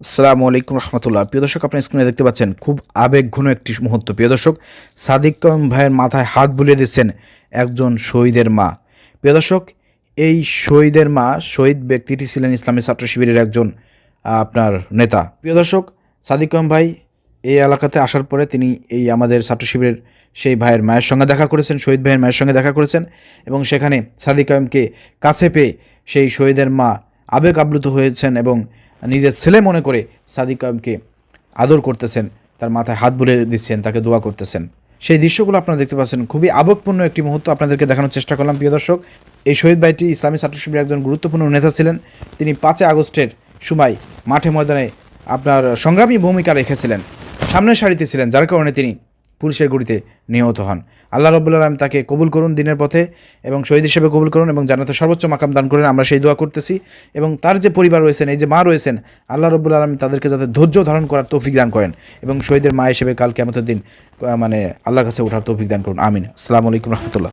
আসসালামু আলাইকুম রহমতুল্লাহ। প্রিয় দর্শক, আপনার স্ক্রিনে দেখতে পাচ্ছেন খুব আবেগঘন একটি মুহূর্ত। প্রিয় দর্শক, সাদিক কাম ভাইয়ের মাথায় হাত বুলিয়ে দিচ্ছেন একজন শহীদের মা। প্রিয় দর্শক, এই শহীদের মা, শহীদ ব্যক্তিটি ছিলেন ইসলামী ছাত্র শিবিরের একজন আপনার নেতা। প্রিয় দর্শক, সাদিক কাম ভাই এই এলাকাতে আসার পরে তিনি এই আমাদের ছাত্র শিবিরের সেই ভাইয়ের মায়ের সঙ্গে দেখা করেছেন, শহীদ ভাইয়ের মায়ের সঙ্গে দেখা করেছেন এবং সেখানে সাদিক কাছে পেয়ে সেই শহীদের মা আবেগ আপ্লুত হয়েছেন এবং নিজের ছেলে মনে করে সাদিক কায়েমকে আদর করতেছেন, তার মাথায় হাত বুলে দিচ্ছেন, তাকে দোয়া করতেছেন। সেই দৃশ্যগুলো আপনারা দেখতে পাচ্ছেন। খুবই আবেগপূর্ণ একটি মুহূর্ত আপনাদেরকে দেখানোর চেষ্টা করলাম, প্রিয় দর্শক। এই শহীদ ভাইটি ইসলামী ছাত্র শিবিরের একজন গুরুত্বপূর্ণ নেতা ছিলেন। তিনি পাঁচই আগস্টের সময় মাঠে ময়দানে আপনার সংগ্রামী ভূমিকা রেখেছিলেন। সামনের সারিতে ছিলেন, যার কারণে তিনি পুলিশের গুড়িতে নিহত হন। আল্লাহ রবুল্লা আলম তাকে কবুল করুন দিনের পথে এবং শহীদ হিসেবে কবুল করুন এবং জানাতে সর্বোচ্চ মাকাম দান করেন। আমরা সেই দোয়া করতেছি এবং তার যে পরিবার রয়েছেন, এই যে মা রয়েছেন, আল্লাহ রবুল্লা আলম তাদেরকে যাতে ধৈর্য ধারণ করার তৌফিক দান করেন এবং শহীদের মা হিসেবে কাল কেমতের দিন মানে আল্লাহর কাছে ওঠার তৌফিক দান করুন। আমিন। আসসালামু আলাইকুম রহমতুল্লাহ।